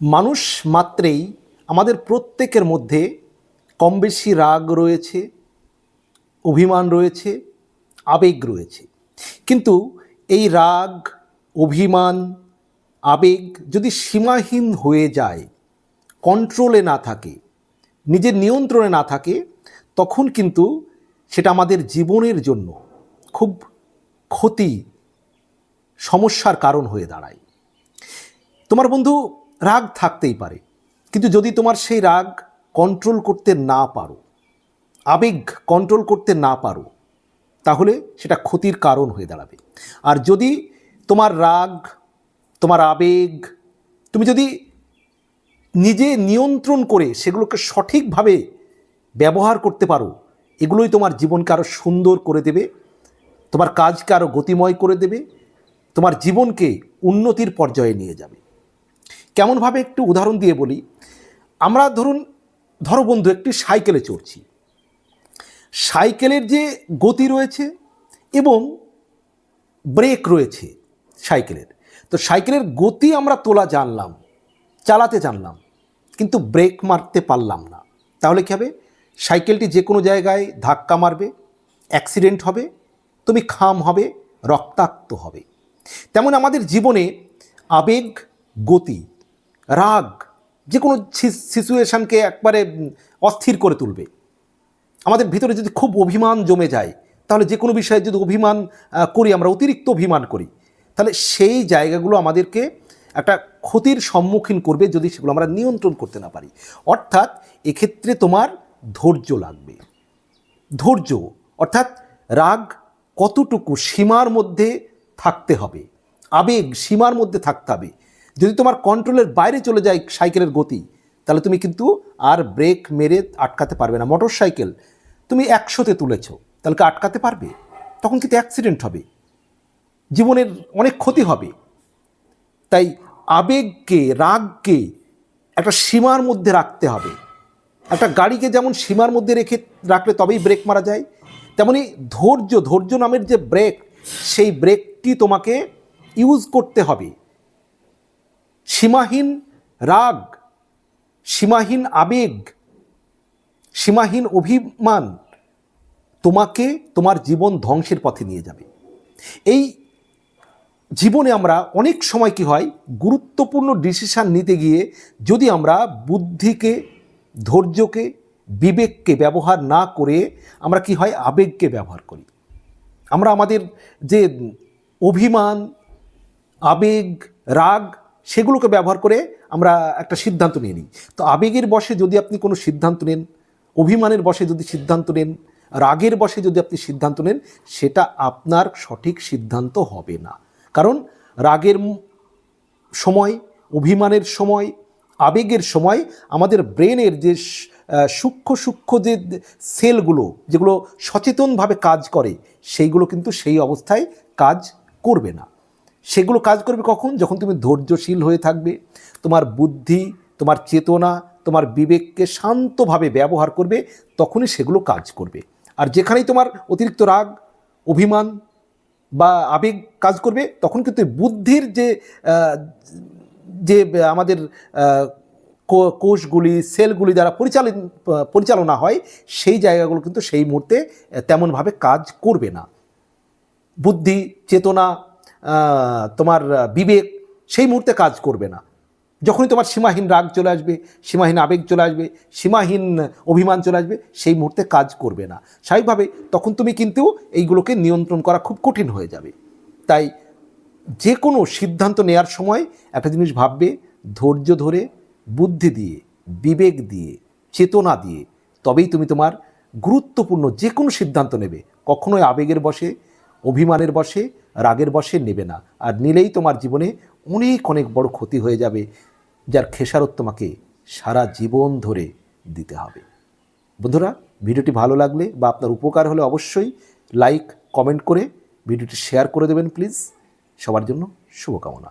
মানুষ মাত্রেই আমাদের প্রত্যেকের মধ্যে কম বেশি রাগ রয়েছে, অভিমান রয়েছে, আবেগ রয়েছে। কিন্তু এই রাগ, অভিমান, আবেগ যদি সীমাহীন হয়ে যায়, কন্ট্রোলে না থাকে, নিজের নিয়ন্ত্রণে না থাকে, তখন কিন্তু সেটা আমাদের জীবনের জন্য খুব ক্ষতি, সমস্যার কারণ হয়ে দাঁড়ায়। তোমার বন্ধু রাগ থাকতেই পারে। কিন্তু যদি তোমার সেই রাগ কন্ট্রোল করতে না পারো, আবেগ কন্ট্রোল করতে না পারো, তাহলে সেটা ক্ষতির কারণ হয়ে দাঁড়াবে। আর যদি তোমার রাগ, তোমার আবেগ, তুমি যদি নিজে নিয়ন্ত্রণ করে সেগুলোকে সঠিকভাবে ব্যবহার করতে পারো, এগুলোই তোমার জীবনকে আরও সুন্দর করে দেবে, তোমার কাজকে আরও গতিময় করে দেবে, তোমার জীবনকে উন্নতির পর্যায়ে নিয়ে যাবে। কেমনভাবে একটু উদাহরণ দিয়ে বলি। আমরা ধরুন, ধরো বন্ধু, একটি সাইকেলে চড়ছি। সাইকেলের যে গতি রয়েছে এবং ব্রেক রয়েছে সাইকেলের। তো সাইকেলের গতি আমরা তোলা জানলাম, চালাতে জানলাম, কিন্তু ব্রেক মারতে পারলাম না। তাহলে কী হবে? সাইকেলটি যে কোনো জায়গায় ধাক্কা মারবে, অ্যাক্সিডেন্ট হবে, তুমি খাম হবে, রক্তাক্ত হবে। তেমন আমাদের জীবনে আবেগ, গতি রাগ যে কোনো সিচুয়েশানকে একবারে অস্থির করে তুলবে। আমাদের ভিতরে যদি খুব অভিমান জমে যায়, তাহলে যে কোনো বিষয়ে যদি অভিমান করি, আমরা অতিরিক্ত অভিমান করি, তাহলে সেই জায়গাগুলো আমাদেরকে একটা ক্ষতির সম্মুখীন করবে যদি সেগুলো আমরা নিয়ন্ত্রণ করতে না পারি। অর্থাৎ এক্ষেত্রে তোমার ধৈর্য লাগবে। ধৈর্য, অর্থাৎ রাগ কতটুকু সীমার মধ্যে থাকতে হবে? আবেগ সীমার মধ্যে থাকতে হবে। যদি তোমার কন্ট্রোলের বাইরে চলে যায় সাইকেলের গতি, তাহলে তুমি কিন্তু আর ব্রেক মেরে আটকাতে পারবে না। মোটর সাইকেল তুমি একশোতে তুলেছো, তাহলে কি আটকাতে পারবে? তখন কিন্তু অ্যাক্সিডেন্ট হবে। জীবনের অনেক ক্ষতি হবে। তাই আবেগকে, রাগকে একটা সীমার মধ্যে রাখতে হবে। একটা গাড়িকে যেমন সীমার মধ্যে রেখে রাখলে তবেই ব্রেক মারা যায়, তেমনি ধৈর্য ধৈর্য নামের যে ব্রেক সেই ব্রেকটি তোমাকে ইউজ করতে হবে। সীমাহীন রাগ, সীমাহীন আবেগ, সীমাহীন অভিমান তোমাকে তোমার জীবন ধ্বংসের পথে নিয়ে যাবে। এই জীবনে আমরা অনেক সময় কি হয়, গুরুত্বপূর্ণ ডিসিশান নিতে গিয়ে যদি আমরা বুদ্ধিকে, ধৈর্যকে, বিবেককে ব্যবহার না করে আমরা কি হয়, আবেগকে ব্যবহার করি। আমরা আমাদের যে অভিমান, আবেগ, রাগ সেগুলোকে ব্যবহার করে আমরা একটা সিদ্ধান্ত নিয়ে নিই। তো আবেগের বশে যদি আপনি কোনো সিদ্ধান্ত নেন, অভিমানের বশে যদি সিদ্ধান্ত নেন, রাগের বশে যদি আপনি সিদ্ধান্ত নেন, সেটা আপনার সঠিক সিদ্ধান্ত হবে না। কারণ রাগের সময়, অভিমানের সময়, আবেগের সময় আমাদের ব্রেনের যে সূক্ষ্ম সূক্ষ্ম যে সেলগুলো, যেগুলো সচেতনভাবে কাজ করে, সেইগুলো কিন্তু সেই অবস্থায় কাজ করবে না। সেগুলো কাজ করবে কখন? যখন তুমি ধৈর্যশীল হয়ে থাকবে, তোমার বুদ্ধি, তোমার চেতনা, তোমার বিবেককে শান্তভাবে ব্যবহার করবে, তখনই সেগুলো কাজ করবে। আর যেখানেই তোমার অতিরিক্ত রাগ, অভিমান বা আবেগ কাজ করবে, তখন কিন্তু বুদ্ধির যে যে আমাদের কোষগুলি, সেলগুলি দ্বারা পরিচালিত, পরিচালনা হয়, সেই জায়গাগুলো কিন্তু সেই মুহূর্তে তেমনভাবে কাজ করবে না। বুদ্ধি, চেতনা তোমার বিবেক সেই মুহূর্তে কাজ করবে না। যখনই তোমার সীমাহীন রাগ চলে আসবে, সীমাহীন আবেগ চলে আসবে, সীমাহীন অভিমান চলে আসবে, সেই মুহূর্তে কাজ করবে না। স্বাভাবিকভাবে তখন তুমি কিন্তু এইগুলোকে নিয়ন্ত্রণ করা খুব কঠিন হয়ে যাবে। তাই যে কোনো সিদ্ধান্ত নেওয়ার সময় একটা জিনিস ভাববে, ধৈর্য ধরে, বুদ্ধি দিয়ে, বিবেক দিয়ে, চেতনা দিয়ে, তবেই তুমি তোমার গুরুত্বপূর্ণ যে কোনো সিদ্ধান্ত নেবে। কখনোই আবেগের বসে, অভিমানের বসে রাগের বসে নেবে না। আর নিলেই তোমার জীবনে অনেক অনেক বড় ক্ষতি হয়ে যাবে, যার খেসারত তোমাকে সারা জীবন ধরে দিতে হবে। বন্ধুরা, ভিডিওটি ভালো লাগলে বা আপনার উপকার হলে অবশ্যই লাইক কমেন্ট করে ভিডিওটি শেয়ার করে দেবেন প্লিজ সবার জন্য শুভকামনা।